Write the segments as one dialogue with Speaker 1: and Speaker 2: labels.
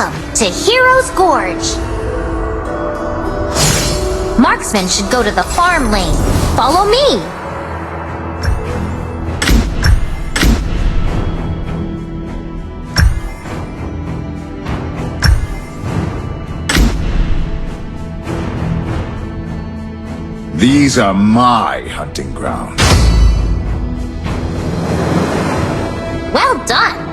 Speaker 1: Welcome to Heroes Gorge. Marksman should go to the farm lane. Follow me.
Speaker 2: These are my hunting grounds.
Speaker 1: Well done.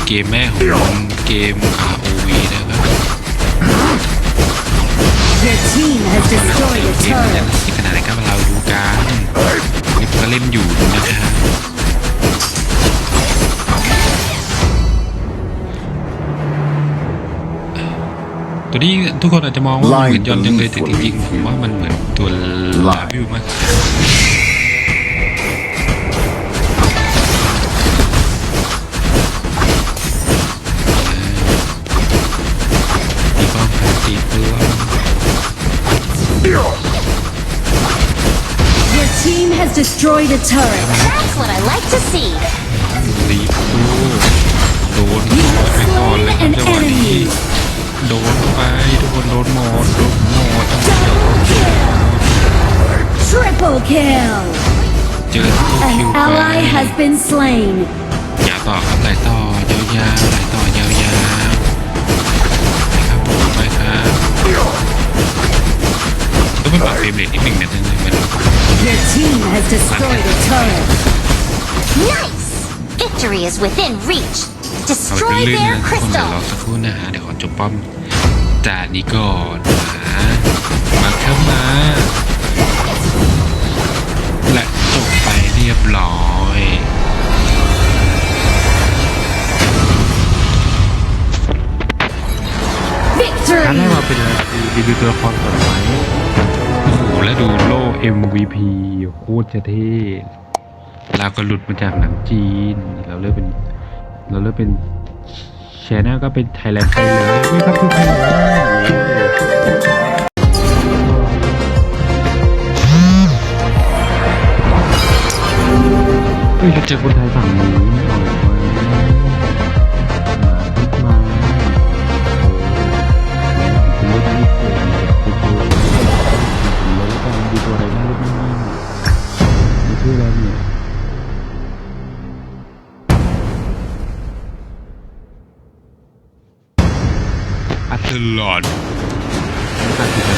Speaker 3: เป็นเกมแม่ของเกม ROV นะครับ
Speaker 4: Your team has
Speaker 3: แล้ว
Speaker 4: destroyed a
Speaker 3: เกมมันจะ
Speaker 4: turret.
Speaker 3: ที่ขนาดไหนก็มาเราดูกันนี่ผมก็เล่นอยู่นะครับตัวนี้ทุกคนอาจจะมองว่าเหมือนยอนต์ยังเลยแต่จริงๆผมว่ามันเหมือนตัวลาบิวมากกว่า
Speaker 4: Your team has destroyed a turret.
Speaker 1: That's what I like to see.
Speaker 3: ตีปูโดนไปก่อนเลยครับจังหวะนี้โดนไปทุกคนโดนหมดโดนหมด
Speaker 4: Triple kill.
Speaker 3: เจอทุกคิว
Speaker 4: An
Speaker 3: ไป
Speaker 4: ally has been slain.
Speaker 3: อย่าต่อครับไหลต่อยาวๆไหลต่อ ป็นปรับเฟรมเรทนิดหนึ่งนะมัน
Speaker 4: Your team has destroyed a turret.
Speaker 1: Nice! Victory is within reach.
Speaker 3: เอาไป
Speaker 1: Destroy
Speaker 3: เรื่อยๆ
Speaker 1: their
Speaker 3: นะทุกคนเดี๋ยวรอ
Speaker 1: crystals.
Speaker 3: สักครู่นะฮะเดี๋ยวขอจบป้อมจานนี้ก่อนมามาเข้ามา และจบไปเรียบร้อย
Speaker 4: Victory.
Speaker 5: การแรกมาเป็นอะไรคือรีวิวตัวละครก่อนไหม
Speaker 3: โอ้โห แล้วดูโล่ MVP โคตรจะเท่เราก็หลุดมาจากหนังจีน เราเลือกเป็น เราเลือกเป็นแชนแนลก็เป็นไทยแลนด์ไทยเลยไม่ครับทุกคนเฮ้ยเราเจอคนไทยฝั่งนี้ ตลอดตัดสินใจ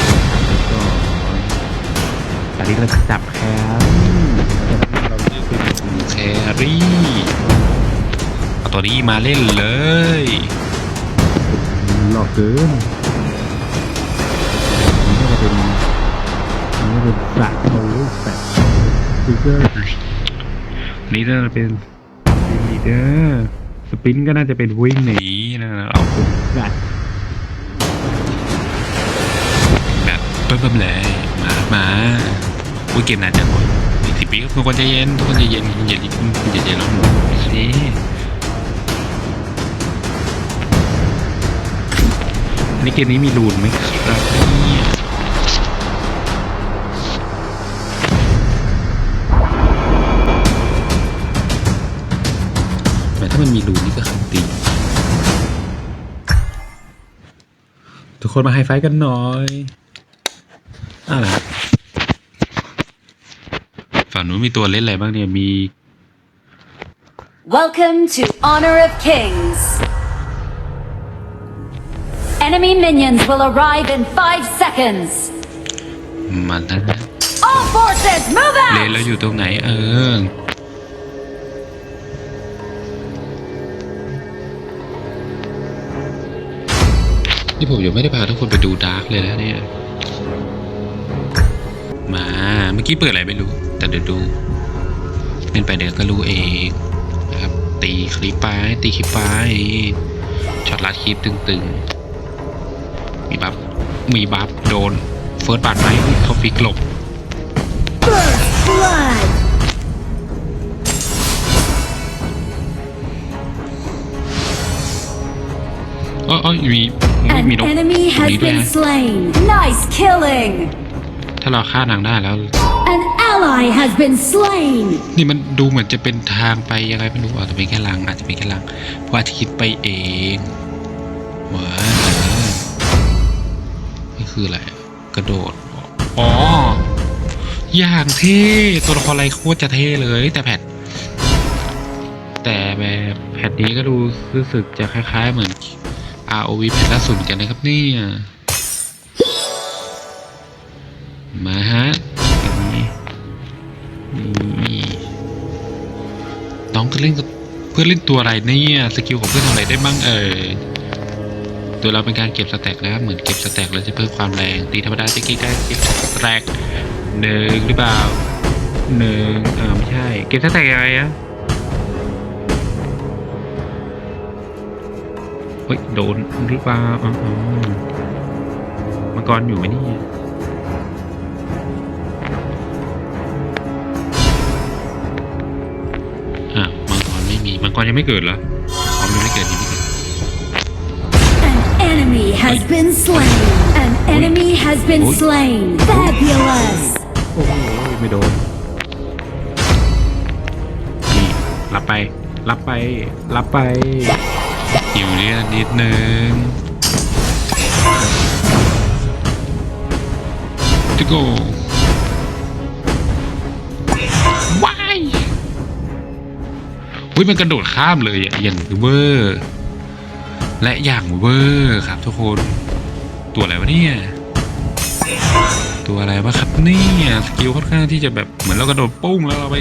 Speaker 3: แล้วก็ตอนนี้เราจะจับแคมเราเลือกเป็นแครี่เอาตัวนี้มาเล่นเลย
Speaker 5: หลอกเกินนี่ก็จะเป็นนี่ก็เป็นสัตว์โอ้ยแปดฟิกเกอร์
Speaker 3: นี่น่าจะเป็นลีเดอร์สปินก็น่าจะเป็นวิ่งหนีนะเอา
Speaker 5: สัต ว์
Speaker 3: แบบเพิ่มเลยมามาอุ้ยเกมนานจังวะอีกสิบปีทุกคนใจเย็นทุกคนใจเย็นเย็นเย็นเย็นแล้วสิอันนี้เกมนี้มีรูนไหมครับเนี่ยแต่ถ้ามันมีรูนนี่ก็ขังตีทุกคนมาไฮไฟกันหน่อย อะนะฝั่งนู้นมีตัวเล่นอะไรบ้างเนี่ยมี
Speaker 4: Welcome to Honor of Kings. Enemy minions will arrive in five seconds.
Speaker 3: มันนะ
Speaker 4: All forces, move
Speaker 3: เลน
Speaker 4: out!
Speaker 3: แล้วอยู่ตรงไหนเออนี่ผมยังไม่ได้พาทุกคนไปดูดาร์กเลยนะเนี่ย มา เมื่อกี้เปิดอะไรไม่รู้ แต่เดี๋ยวดูเล่นไปเดี๋ยวก็รู้เองนะครับ ตีคลิปไปตีคลิปไปช็อตลัดคลิปตึงๆ มีบัฟ มีบัฟโดน เฟิร์สบาดไหมเขาฟิกหลบ
Speaker 4: Blood!
Speaker 3: เอ้ยเอ้ยมีมี
Speaker 4: An
Speaker 3: มีนก
Speaker 4: enemy
Speaker 3: ตรง
Speaker 4: has
Speaker 3: นี้ด้วย
Speaker 4: been
Speaker 3: นะ
Speaker 4: slain. Nice killing!
Speaker 3: ถ้าเราฆ่านางได้แล้ว
Speaker 4: An ally has been slain.
Speaker 3: นี่มันดูเหมือนจะเป็นทางไปยังไงไม่รู้อาจจะเป็นแค่ลังอาจจะเป็นแค่ลังเพราะอาจจะคิดไปเองว้านี่คืออะไรกระโดด อ๋อ อย่างเท่ตัวละครอะไรโคตรจะเท่เลยแต่แพทแต่แบบแพทนี้ก็ดูรู้สึกจะคล้ายๆเหมือน ROV แพทล่าสุดเหมือนกันนะครับเนี่ย มาฮะแบบนี้นี่น้องก็เล่นกับเพื่อนเล่นตัวอะไรเนี่ยสกิลของเพื่อนทำอะไรได้บ้างเอ่ยตัวเราเป็นการเก็บสแต็กนะเหมือนเก็บสแต็กแล้วจะเพิ่มความแรงตีธรรมดาจะกี่ได้เก็บสแต็กหนึ่งหรือเปล่าหนึ่งอ่าไม่ใช่ เก็บสแต็กยังไงอะเฮ้ยโดนหรือเปล่าอ๋ออ๋อมังกรอยู่ไหมนี่ ม่มีมังกรยังไม่เกิดเหรออ๋อมันยังไม่เกิดยังไม่เกิด
Speaker 4: An enemy has been slain. An enemy has been
Speaker 3: Oi.
Speaker 4: slain. Fabulous.
Speaker 3: โอ้โหไม่โดนนี่รับไป รับไป รับไปอยู่เนี่ยนิดนึงจะโอุ้ยมันกระโดดข้ามเลยอย่างเวอร์และอย่างเวอร์ครับทุกคน ตัวอะไรวะเนี่ย ตัวอะไรวะครับเนี่ยสกิลค่อนข้างที่จะแบบเหมือนเรากระโดดปุ้งแล้วเราไป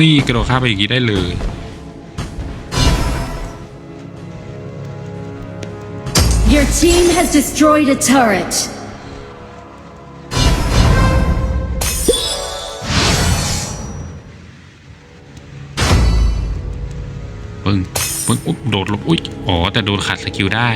Speaker 3: นี่กระโดดข้ามไปอย่างนี้ได้เลย
Speaker 4: Your team has destroyed a turret.
Speaker 3: ปึ้งปึ้งอุ๊บโดดลงอุ้ยอ๋อ แต่โดนขัดสกิลได้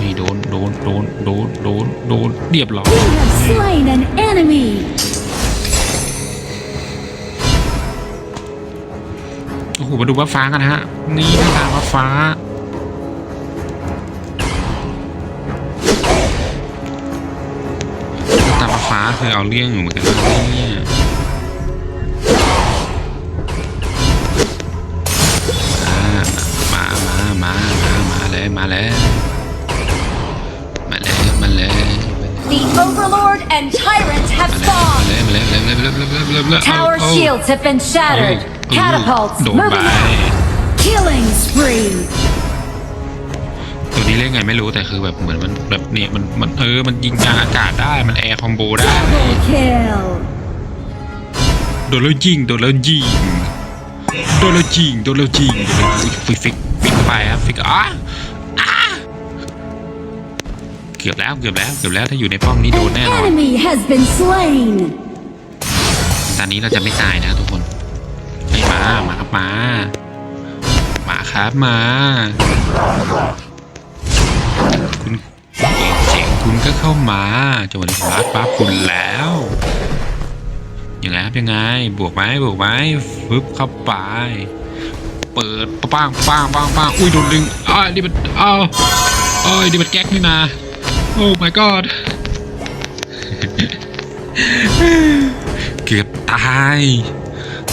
Speaker 3: นี่โดน โดน โดน โดน โดน โดน เรียบร้อย
Speaker 4: You have slain an enemy.
Speaker 3: โอ้โห มาดูว่าฟ้ากันนะฮะ นี่หน้าตาว่าฟ้า เคยเอาเรื่องอยู่เหมือนกันนะเนี่ยอ่ามามามามามาเลยมาเลยมาเลยมาเลย
Speaker 4: The Overlord and Tyrant have
Speaker 3: มา
Speaker 4: fallen.
Speaker 3: เลยมาเลยมาเลยมาเลยมาเลยมาเลยมาเลย
Speaker 4: Tower
Speaker 3: เอา
Speaker 4: shields have been
Speaker 3: เอา
Speaker 4: shattered.
Speaker 3: เอา
Speaker 4: Catapults
Speaker 3: โดนไป
Speaker 4: moving out. Killing spree.
Speaker 3: นี้เล่นไงไม่รู้แต่คือแบบเหมือนมันแบบเนี่ยมันมันเออมันยิงกลางอากาศได้มันแอร์คอมโบได้โดนแล้วยิงโดนแล้วยิงโดนแล้วยิงโดนแล้วยิงฟิกฟิกฟิกไปครับฟิกอะเกือบแล้วเกือบแล้วเกือบแล้วถ้าอยู่ในป้อมนี้โดนแน่นอนตอนนี้เราจะไม่ตายนะทุกคนไม่มามาครับมามาครับมา คุณก็เข้ามาจังหวะนี้ผมรัดปั๊บคุณแล้วยังไงครับยังไง บวกไหมบวกไหมฟึบเข้าไป เปิดป้างป้างป้างป้างอุ้ยโดนดึงอ้าวนี่มันอ้าวเอ้ยนี่มันแก๊กนี่นาโอ้ my god เกือบตาย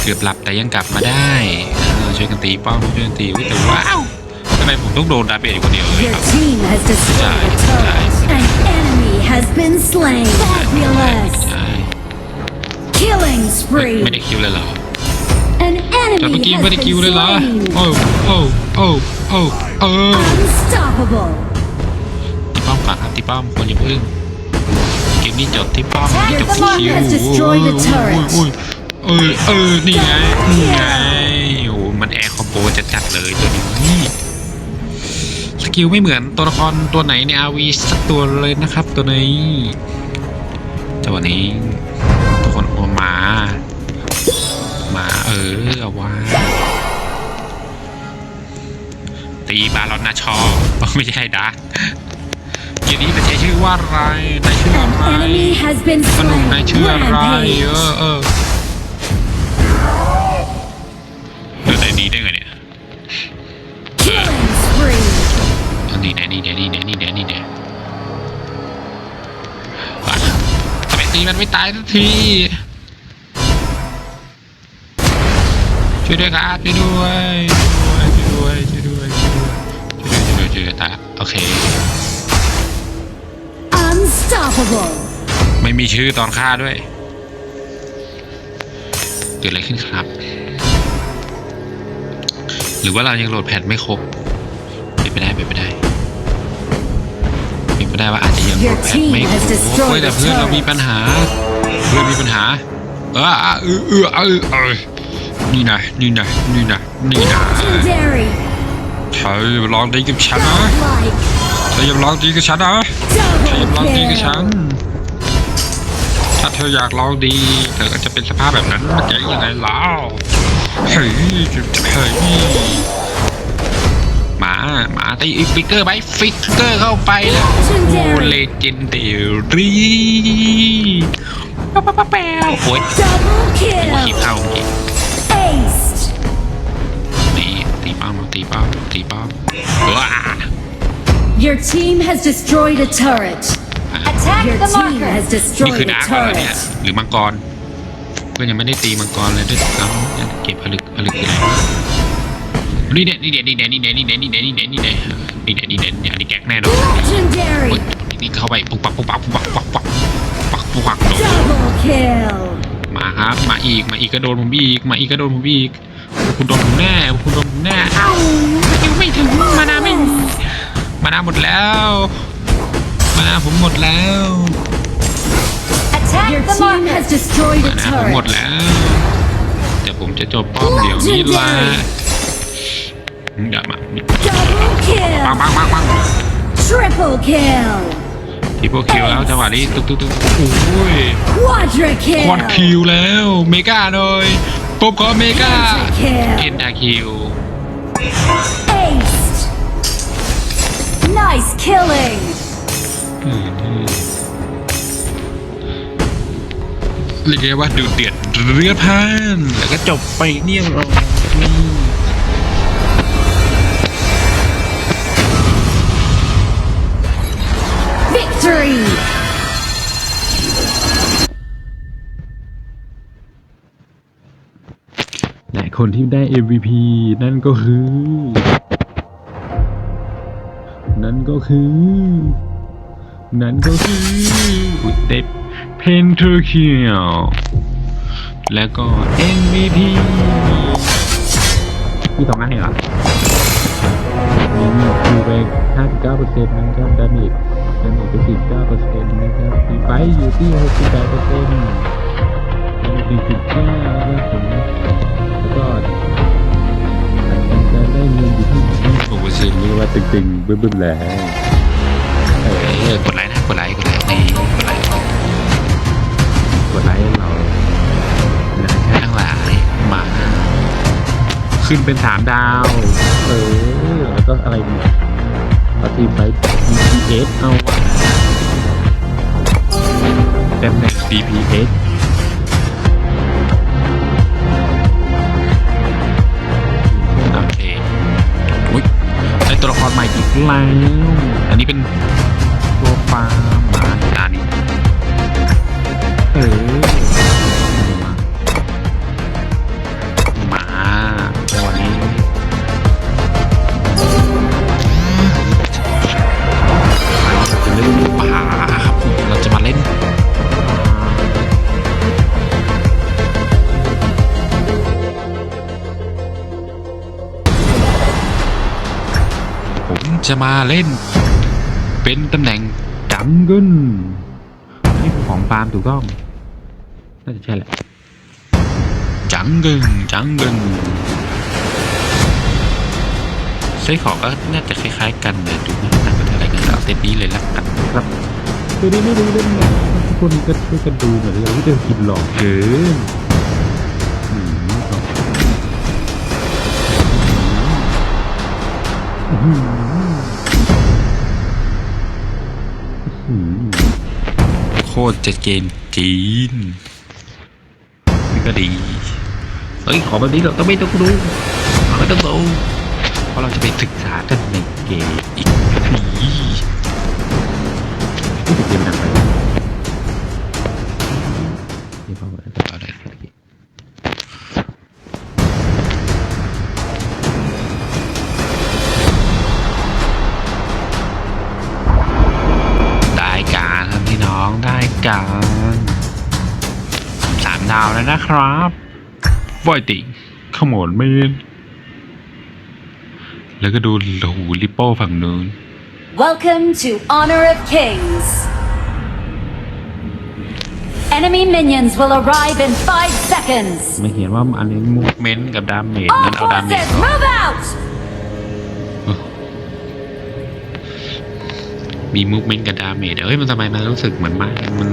Speaker 3: เกือบหลับแต่ยังกลับมาได้เออช่วยกันตีป้อมช่วยกันตีอุ๊ยแต่ว้าวทำไมผมต้องโดนดาเมจอยู่คนเดียวเลย
Speaker 4: Your
Speaker 3: ครับ
Speaker 4: team has destroyed a turret. An enemy has been slain. Fabulous. Killing
Speaker 3: ไม่
Speaker 4: spree.
Speaker 3: ไม่ได้คิวเลยเหรอ
Speaker 4: An
Speaker 3: แต่เมื่อ
Speaker 4: enemy
Speaker 3: กี้
Speaker 4: has
Speaker 3: ไม่ได้
Speaker 4: been
Speaker 3: คิวเลยเหรอ
Speaker 4: slain.
Speaker 3: โอ้โอ้โอ้โอ้เออ
Speaker 4: Unstoppable.
Speaker 3: ตีป้อมก่อนครับตีป้อมคนอย่าพิ่งเกมนี้จบที่ป้อมจบที่คิว
Speaker 4: has destroyed the turret.
Speaker 3: โอ้ยโอ้ยเออเออนี่ไงนี่ไงโอ้มันแอร์คอมโบจัดๆเลยตัวนี้ สกิลไม่เหมือนตัวละครตัวไหนในอาวีสักตัวเลยนะครับตัวนี้ตัวนี้ทุกคนโอามาหมาเออเอาว่าตีบาลอนนาชอไม่ใช่ดักเกมนี้มันใช้ชื่อว่าอะไรนายชื่อ
Speaker 4: An
Speaker 3: อะไร
Speaker 4: enemy has been
Speaker 3: ขนม
Speaker 4: slain.
Speaker 3: นายชื่ออะไร
Speaker 4: Rampage.
Speaker 3: เออเออเดินได้ดีได้ไง มตีมันไม่ตายสักที ช่วยด้วยครับช่วยด้วยช่วยด้วยช่วยด้วยช่วยด้วยช่วยด้วยช่วยด้วยช่วยด้วยตายละโอเค
Speaker 4: Unstoppable.
Speaker 3: ไม่มีชื่อตอนฆ่าด้วย เกิดอะไรขึ้นครับ หรือว่าเรายังโหลดแพทไม่ครบเป็นไปได้เป็นไปได้เป็น ไปได้ว่าอาจจะยังโหลดแพทไม่ครบ
Speaker 4: Your team has destroyed
Speaker 3: โอ้ยแต่เพื่อนเรามีปัญหา เพื่อนมีปัญหา เออเออเออเออเออเออนี่นะนี่นะนี่นะนี่นะ
Speaker 4: Legendary.
Speaker 3: เธอลองดีกับฉันนะ
Speaker 4: Like
Speaker 3: เธอยังลองดีกับฉันนะเธอยังลองดีกับฉัน
Speaker 4: double
Speaker 3: ถ้าเธออยากลองดีเธอก็จะเป็นสภาพแบบนั้นมันจะยังไงเล่าเฮ้ยเฮ้ยห มาหมาตีอีกฟิกเกอร์ไปฟิกเกอร์เข้าไปแล้วโอ้เลเจนเดอรี่ป๊าป๊าป๊าแป๊วโอ้ย
Speaker 4: double
Speaker 3: หัวขี
Speaker 4: kill.
Speaker 3: เข้าเมื่อกี้
Speaker 4: Aced.
Speaker 3: นี่ตีเป้ามาตีเป้าตีเป้าว้า
Speaker 4: Your team has destroyed a turret.
Speaker 1: Attack
Speaker 4: Your
Speaker 1: the
Speaker 4: team
Speaker 1: marker.
Speaker 4: has
Speaker 3: นี่
Speaker 4: destroyed
Speaker 3: คือ
Speaker 4: a
Speaker 3: ดาร์กแล้วเนี่ย
Speaker 4: turret.
Speaker 3: หรือมังกรเพื่อนยังไม่ได้ตีมังกรเลยด้วยซ้ำเก็บผลึกผลึกอยู่ไห นี่เด็ดนี่เด็ดนี่เด็ดนี่เด็ดนี่เด็ดนี่เด็ดนี่เด็ดนี่เด็ดนี่เด็ดนี่เด็ดเนี่ยนี่แก๊กแน่นอน
Speaker 4: Legendary.
Speaker 3: โอ๊ยนี่เข้าไปปุ๊บปักปุ๊บปักปุ๊บปักปุ๊บปักปักปุ๊บปักโดนมาครับมาอีกมาอีกก็โดนผมอีกมาอีกก็โดนผมอีกคุณโดนผมแน่คุณโดนผมแน่เอ้ายังไม่ถึงมานาไม่มานาหมดแล้วมานาผมหมดแล้วมา
Speaker 4: a
Speaker 3: นาผมหมดแล้วเดี๋ยวผมจะจบป้อมเดี๋ยวนี้ละ อย่ามา
Speaker 4: Double
Speaker 3: ปัง
Speaker 4: kill.
Speaker 3: ปังปังปัง
Speaker 4: Triple kill.
Speaker 3: ทีโพคิวแล้วจังหวะนี้ตุ๊กตุ๊กตุ๊กโอ้ย
Speaker 4: Quadra
Speaker 3: ควอด
Speaker 4: kill.
Speaker 3: คิวแล้วเมกาหน่อยปุ๊บขอเมกา
Speaker 4: Penta
Speaker 3: เอ็น
Speaker 4: kill.
Speaker 3: ดาคิว
Speaker 4: Aced. Nice killing.
Speaker 3: เรียกได้ว่าดูเดือดเรือดพล่านแล้วก็จบไปเนี่ยหรอนี่
Speaker 5: คนที่ได้ MVP นั่นก็คือ นั่นก็คือ นั่นก็คือ
Speaker 3: อุยเด็ด
Speaker 5: เพนเทอร์เคิล
Speaker 3: แล้วก็ MVP
Speaker 5: มีสองอันเหรอมีคิวไป59%นะครับดาเมจดาเมจไป49%นะครับดีไฟอยู่ที่ 68% ดีจุดเก้านะครับผมแล้วก็การได้เงินอยู่ที่
Speaker 3: โอ้โหซึ้ง
Speaker 5: เรียกว่าตึงๆบึ้มๆแล้ว
Speaker 3: เออกดไลค์นะกดไลค์กดไลค์นี่กดไลค์
Speaker 5: กดไลค์เรานะครับ
Speaker 3: ทั้งหลายมา
Speaker 5: ขึ้นเป็นสามดาว เออ แล้วก็อะไรดีปฏิบัติ DPS เอาวะตำแหน่ง DPS
Speaker 3: ตัวละครใหม่อีกแล้วอันนี้เป็นตัวฟาร์มหมาอันนี้
Speaker 5: เออ
Speaker 3: จะมาเล่น เป็นตำแหน่ง
Speaker 5: จังเกึนนี่ของฟาร์มถูกต้อง น่าจะใช่แหละ
Speaker 3: จังเกิงจังเกิงไส้ของก็น่าจะคล้ายๆกันเลยดูไม่ต่างกันเท่าไหร่กันเอาเซตนี้เลยละกัน
Speaker 5: ครับตัวนี้ไม่รู้เรื่องนะทุกคนก็ช่วยกันดูหน่อยเราไม่เดินกินหลอกเกินอืม
Speaker 3: ตรจะเกณฑ์จีนนี่ก็ดีเฮ้ย ขอแบบนี้เราต้องไม่ต้องดูเราไม่ต้องดูเพราะเราจะไปศึกษากันในเกมอีกที
Speaker 5: นี่จะเกมหนักไป
Speaker 3: นะครับบอยติงขโมนเมนแล้วก็ดูหูลิปโป้ฝั่งนู้น
Speaker 4: Welcome to Honor of Kings. Enemy minions will arrive in five seconds.
Speaker 5: ไม่เห็นว่าอันนี้มุก
Speaker 3: เมนกับดาเมจ
Speaker 4: All
Speaker 3: นั้นเอาดาเมจ
Speaker 4: forces, move out!
Speaker 3: มีมูฟเมนต์กับดาเมจเอ้ยมันทำไมมันรู้สึกเหมือนมากมัน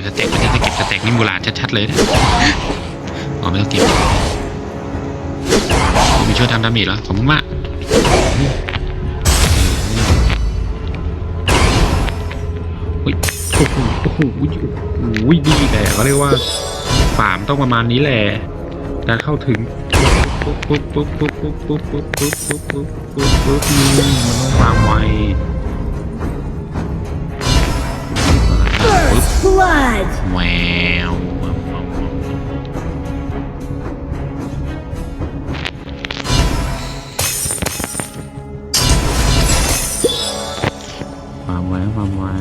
Speaker 3: ก็บสเต็กไม่ใช่เก็บสเต็กนี่มูลาดชัดๆเลยนะอ๋อไม่ต้องเก็บมีช่วยทำดาเมจเหรอขอบคุณมากอุ้ยโอ้โหโอ้โหโอ้โหโอ้ยดีแหละเขาเรียกว่าฟามต้องประมาณนี้แหละการเข้าถึงปุ๊บปุ๊บปุ๊บปุ๊บปุ๊บปุ๊บปุ๊บปุ๊บปุ๊บปุ๊บปุ๊บปุ๊บนี่มันต้องวางไว
Speaker 4: blood!
Speaker 3: Wow. Wow, wow, wow, wow.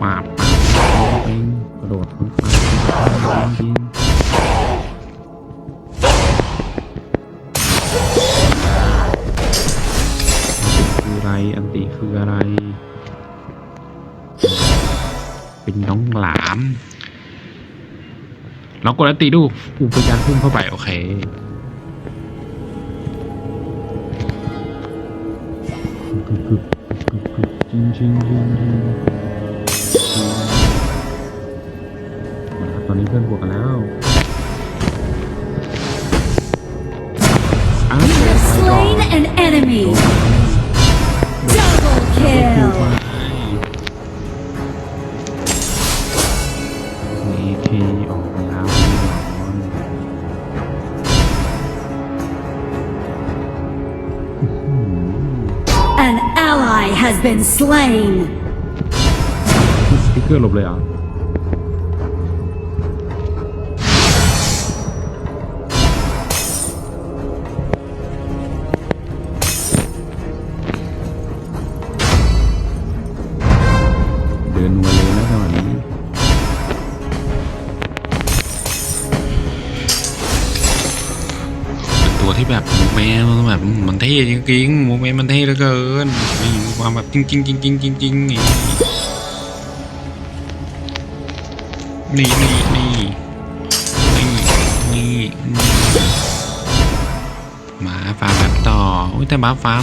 Speaker 3: Wow. ลองกดอันติดูอุปยานพุ่งเข้าไป โอเค
Speaker 5: จริงจริงจริงจริงตอนนี้เพื่อนบวกกันแล้วอ้าว
Speaker 4: You have slain an enemy. Double kill. Has been slain.
Speaker 5: ส
Speaker 3: แบบมันเท่จริงๆมูเมนมันเท่เหลือเกินมีความแบบจริงจริงจริงจริงจริงจริงนี่นี่นี่นี่นี่นี่หมาฟ้าร์มแบบต่ออุ้ยแต่บัฟฟาร์ม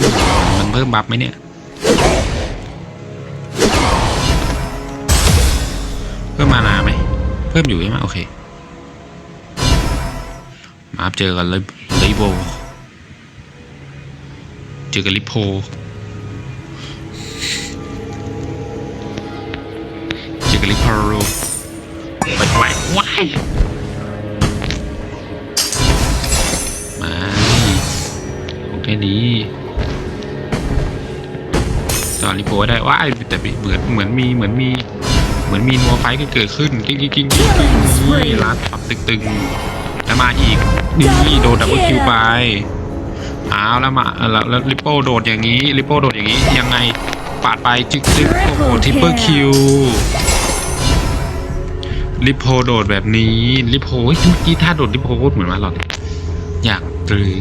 Speaker 3: มันเพิ่มบัฟไหมเนี่ยเพิ่มมานาไหมเพิ่มอยู่ใช่ไหมโอเคมาเจอกันเลยลิโบ จอกันลิโพเจอกันลิโพไปไปว้ายมาโอเคดีจอลิโพได้ว้ายแต่เหมือนเหมือนมีเหมือนมีเหมือนมีนัวไฟท์เกิดขึ้นจริงจริงจริงจริงรัดปับตึงๆแล้วมาอีกนี่โดนดับเบิลคิวไป อาแล้วมาแล้วแล้วลิปโป้โดดอย่างนี้ลิปโป้โดดอย่างนี้ยังไงปาดไปจึ๊กจึ๊กโอ้โหทิปเปิลคิวลิปโพโดดแบบนี้ลิปโพเฮ้ยเมื่อกี้ท่าโดดลิปโพโคตรเหมือนมาหลอดอยากตรึง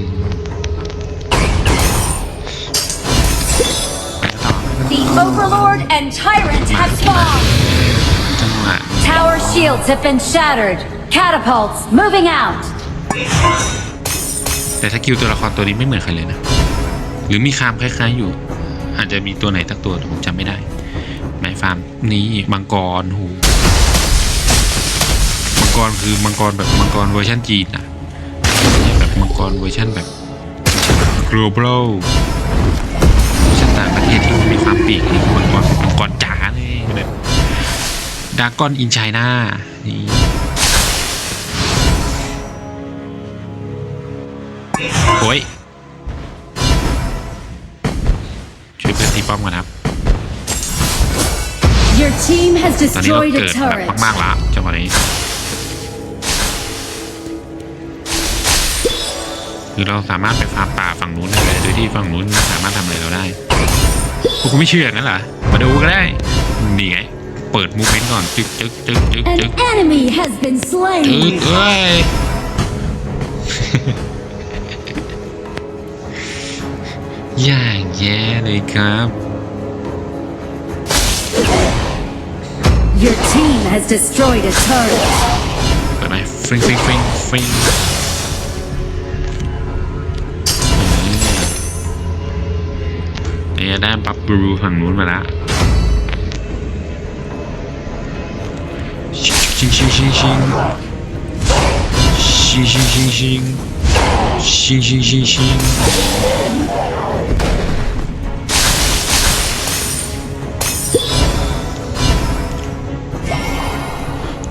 Speaker 4: The Overlord and Tyrant have spawned.
Speaker 3: จังหวะ
Speaker 4: Tower shields have been shattered. Catapults moving out.
Speaker 3: แต่สกิลตัวละครตัวนี้ไม่เหมือนใครเลยนะ หรือมีคามคล้าย ๆอยู่ อาจจะมีตัวไหนตักตัวแต่ผมจำไม่ได้หมายฟาร์มนี้มังกรหูมังกรคือมังกรแบบมังกรเวอร์ชันจีนอะไม่ใช่แบบมังกรเวอร์ชันแบบ global เวอร์ชันต่างประเทศที่มันมีความปีกนี่มังกรมังกรจ๋าเลยแบบดากอนอินไชน่านี่ อ้ยช่วยเพื่อนตีป้อมก่อนครับ
Speaker 4: Your team has
Speaker 3: ตอนนี้เรา
Speaker 4: destroyed
Speaker 3: เกิ
Speaker 4: a
Speaker 3: ดแบบ
Speaker 4: turret.
Speaker 3: มากๆละจังหวะนี้คือเราสามารถไปฟาร์มป่าฝั่งนู้นได้เลยโดยที่ฝั่งนู้นไม่สามารถทำอะไรเราได้พวกคุณไม่เชื่ออย่างนั้นเหรอมาดูก็ได้นี่ไงเปิดมูเมนต์ก่อนจึ๊กจึ๊กจึ๊กจึ๊ก
Speaker 4: An
Speaker 3: จึ๊ก
Speaker 4: enemy has been
Speaker 3: จึ๊ก
Speaker 4: slain.
Speaker 3: เอ้ย อย่างแย่เลยครับ
Speaker 4: Your team has destroyed a turret.
Speaker 3: เปิดไหมฟริงฟริงฟริงฟริงเนี่ยได้ปับบลูฝั่งนู้นมาละชิงชิงชิงชิงชิงชิงชิงชิงชิงชิงชิง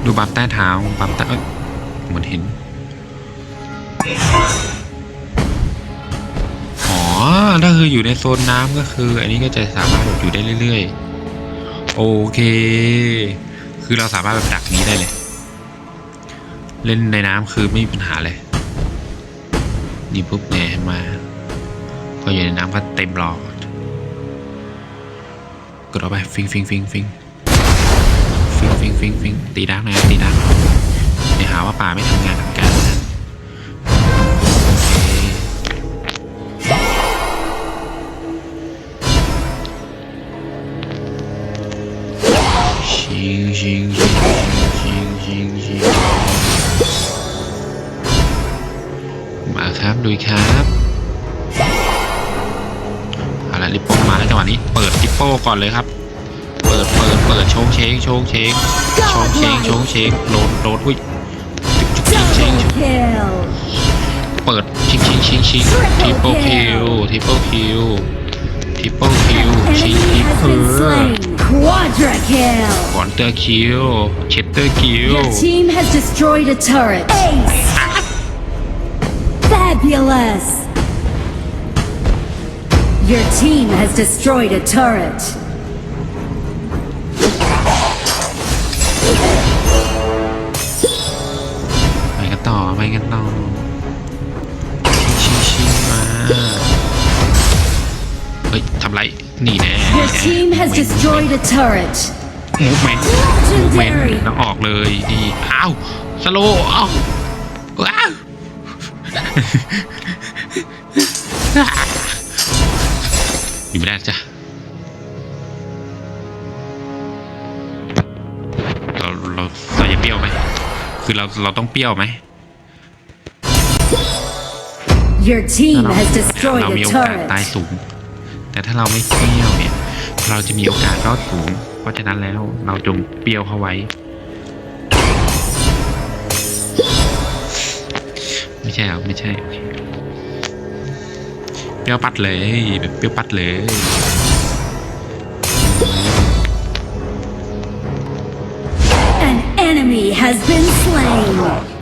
Speaker 3: ดูบัฟใต้เท้าบัฟใต้เอ้ยเหมือนเห็น อ๋อ ถ้าคืออยู่ในโซนน้ำก็คือ อันนี้ก็จะสามารถอยู่ได้เรื่อยๆ โอเค คือเราสามารถแบบดักนี้ได้เลย เล่นในน้ำคือไม่มีปัญหาเลย นี่ปุ๊บเนี่ยเห็นมาพออยู่ในน้ำก็เต็มหลอดกดเอาไป ฟิงฟิงฟิงฟิง ฟิงฟิงตีดักนะตีดักเดี๋ยวหาว่าป่าไม่ทำงานทำการนะโอเคชิงชิงชิงชิงชิงชิงมาครับลุยครับเอาละลิปโป้มาแล้วจังหวะนี้เปิดลิปโป้ก่อนเลยครับ ปิดเปิดเปิดโชงเชงโชงเชงโชงเชงโชงเชงโหลดโหลดหุ้ยจุกจุกชิงชิง
Speaker 4: Double kill.
Speaker 3: เปิดชิงชิงชิงชิงทริปเปิลคิวทริปเปิลคิวทริปเปิลคิว
Speaker 4: An
Speaker 3: ชิง
Speaker 4: enemy
Speaker 3: ทิป
Speaker 4: has
Speaker 3: เปอ
Speaker 4: been
Speaker 3: ร์
Speaker 4: slain. Quadra kill.
Speaker 3: ก่อนเตอร์คิวเชตเตอร์คิว
Speaker 4: Your team has destroyed a turret. Ace. Fabulous. Your team has destroyed a turret.
Speaker 3: เฮ้ยทำไรนี่แน่
Speaker 4: Your team has destroyed a turret.
Speaker 3: มูฟเมนต์มูฟเมนต์
Speaker 4: Legendary
Speaker 3: แล้วออกเลยนี่อ้าวสโลอ้าวว้าวอยู่ไม่ได้จ้ะเราเราเราจะเปรี้ยวไหมคือเราเราต้องเปรี้ยวไหม
Speaker 4: Your team
Speaker 3: ถ้าเรา
Speaker 4: has
Speaker 3: เรา
Speaker 4: destroyed
Speaker 3: มี
Speaker 4: a
Speaker 3: โอกาสตาย
Speaker 4: turret.
Speaker 3: แต่ถ้าเราไม่เปรี้ยวเนี่ย เราจะมีโอกาสรอดสูง เพราะฉะนั้นแล้วเราจงเปรี้ยวเข้าไว้ ไม่ใช่หรอไม่ใช่โอเคเปรี้ยวปัดเลยแบบเปรี้ยวปัดเลย
Speaker 4: An enemy has been slain.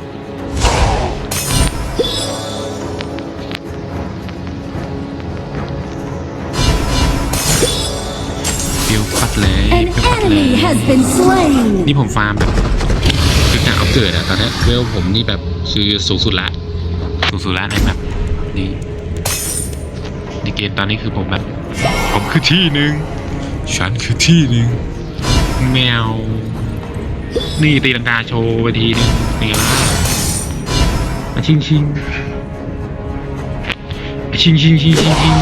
Speaker 3: นี่ผมฟาร์มแบบคือการเอาเกิดอะตอนนี้เวลผมนี่แบบคือสูงสุดละ สูงสุดละในแบบนี่ในเกมตอนนี้คือผมแบบ ผมคือที่หนึ่งฉันคือที่หนึ่งแมว นี่ตีลังกาโชว์ไปทีนึงนี่ละมาชิงชิงมาชิงชิงชิงชิงชิง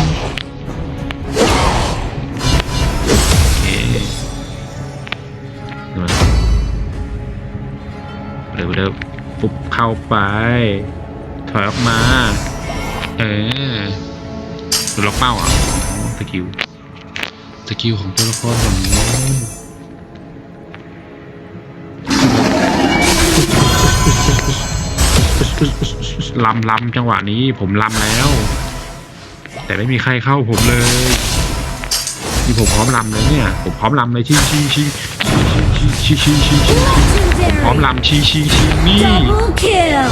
Speaker 5: เข้าไป ถอยออกมา
Speaker 3: เออตัวล็อกเป้าอะอ๋อสกิลสกิลของตัวละครของนี้
Speaker 5: ลำลำจังหวะนี้ผมลำแล้ว แต่ไม่มีใครเข้าผมเลยนี่ผมพร้อมลำเลยเนี่ย ผมพร้อมลำเลยชิงชิงชิง ชิงชิงชิงชิงชิงพร้อม
Speaker 4: Legendary.
Speaker 5: ลำชิงชิงชิงนี่
Speaker 4: Double kill.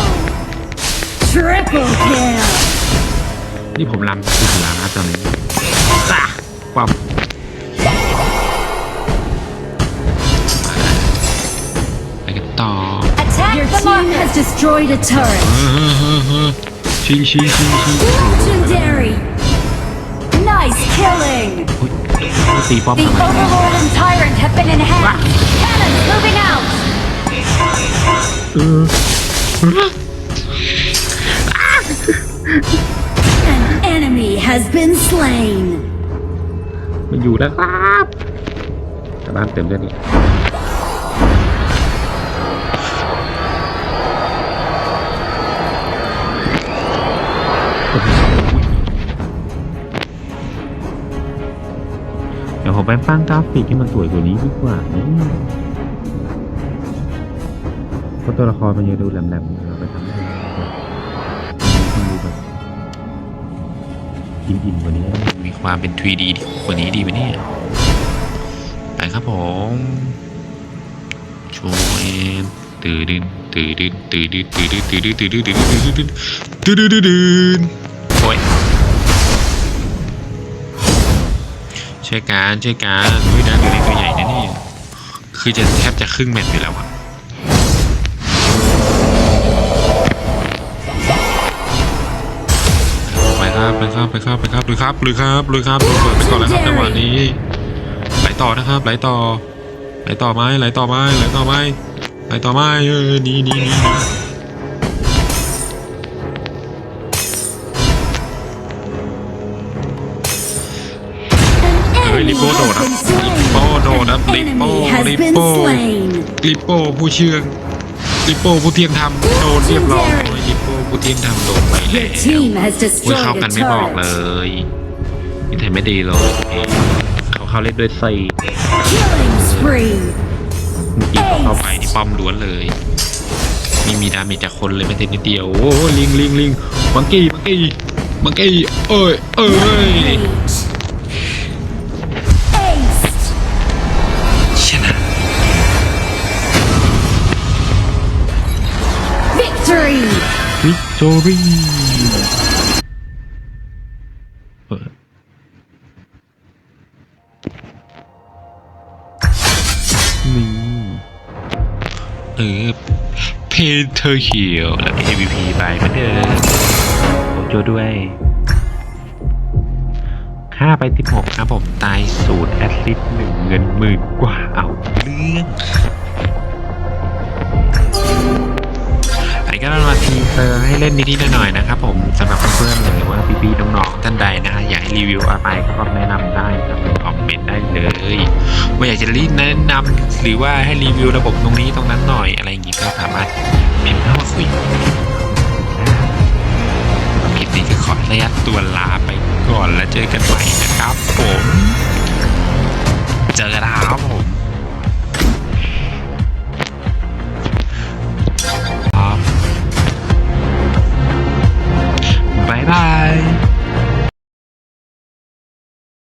Speaker 4: Triple kill.
Speaker 5: นี่ผมลำสุดแล้วนะตอนนี้อะความ
Speaker 3: ไปกันต่อ
Speaker 1: Attack
Speaker 4: Your
Speaker 1: the
Speaker 4: team
Speaker 1: marker!
Speaker 4: has destroyed a turret.
Speaker 5: เออเออเออเออชิงชิงชิงชิง
Speaker 4: Legendary. Nice killing.
Speaker 5: ตีป้อม
Speaker 1: The
Speaker 5: ทำไม
Speaker 1: Overlord and Tyrant have been enhanced! Cannons moving out!
Speaker 5: เออ
Speaker 4: An enemy has been slain.
Speaker 5: มันอยู่แล้วครับแต่บ้านเต็มด้วยนี่เดี๋ยว ผมไปปั้งกราฟิกให้มันสวยกว่านี้ดีกว่าเพราะตัวละครมันยังดูแหลมๆเราไปทำให้มันดูแบบอิ่มๆกว่านี้
Speaker 3: มีความเป็น 3D ดีกว่านี้ดีไหมเนี่ยไปครับผมช่วยตื่นดินตื่นดินตื่นดินตื่นดินตื่นดินตื่นดินตื่นดินตื่นดินตื่นดินตื่น ช่วยกันช่วยกันเฮ้ยดานตัวนี้ตัวใหญ่นะนี่คือจะแทบจะครึ่งแมตช์อยู่แล้วอะไปครับไปครับไปครับไปครับลุยครับลุยครับลุยครับลุยเปิดไปก่อนแล้วครับจังหวะนี้ไหลต่อนะครับไหลต่อไหลต่อไหมไหลต่อไหมไหลต่อไหมไหลต่อไหมเออหนี่นี่นี่ นี่
Speaker 4: An
Speaker 3: Ơi,
Speaker 4: enemy
Speaker 3: Lipo đồ
Speaker 4: has
Speaker 3: đó.
Speaker 4: been slain.
Speaker 3: Lipo đồ đó,
Speaker 4: An
Speaker 3: Lipo,
Speaker 4: enemy has been
Speaker 3: Lipo.
Speaker 4: slain.
Speaker 3: ลิปโป้ผู้เชื่องลิปโป้ผู้เที่ยงธรรมโดนเรียบร้อยลิปโป้ผู้เที่ยงธรรมโดนไปแล้
Speaker 4: Your
Speaker 3: ว
Speaker 4: team has
Speaker 3: อุ้ยเข้า
Speaker 4: destroyed
Speaker 3: กั
Speaker 4: a
Speaker 3: นไม่บอกเล
Speaker 4: turret.
Speaker 3: ยนี่ไทยไม่ดีเลยเอง
Speaker 5: เขาเขาเล่นด้วยไส้
Speaker 4: Killing spree.
Speaker 5: จริงๆเขา
Speaker 3: เข้า
Speaker 5: เข้า
Speaker 3: ไป
Speaker 5: ไป
Speaker 3: ที่ป้อมล้วนเลยไม่มีดาเมจจากคนเลยแม้แต่นิดเดียว
Speaker 5: โอ้โหลิงลิงลิงมังกี้มังกี้มังกี้เอ้ยเอ้ย วิกตอรี่นี่
Speaker 3: เออเพนเทอร์เขียวแล้วมี MVP ไปเหมือนเดิม
Speaker 5: ผมโจด้วย
Speaker 3: ค่าไป 16 ครับผม ตายศูนย์แอสซิสหนึ่งเงินหมื่นกว่าเอาเรื่อง อันนี้ก็มาทีเซอร์ให้เล่นนิดๆหน่อยๆนะครับผมสำหรับเพื่อนๆเลยว่าพี่ๆน้องๆท่านใดนะฮะอยากให้รีวิวอะไรก็แนะนำได้ครับคอมเมนต์ได้เลยว่าอยากจะรีแนะนำหรือว่าให้รีวิวระบบตรงนี้ตรงนั้นหน่อยอะไรอย่างงี้ก็สามารถเมนเข้ามาคุยกันได้คลิปนี้ก็ขอระยะตัวลาไปก่อนแล้วเจอกันใหม่นะครับผม เจอกันนะครับผม Ai?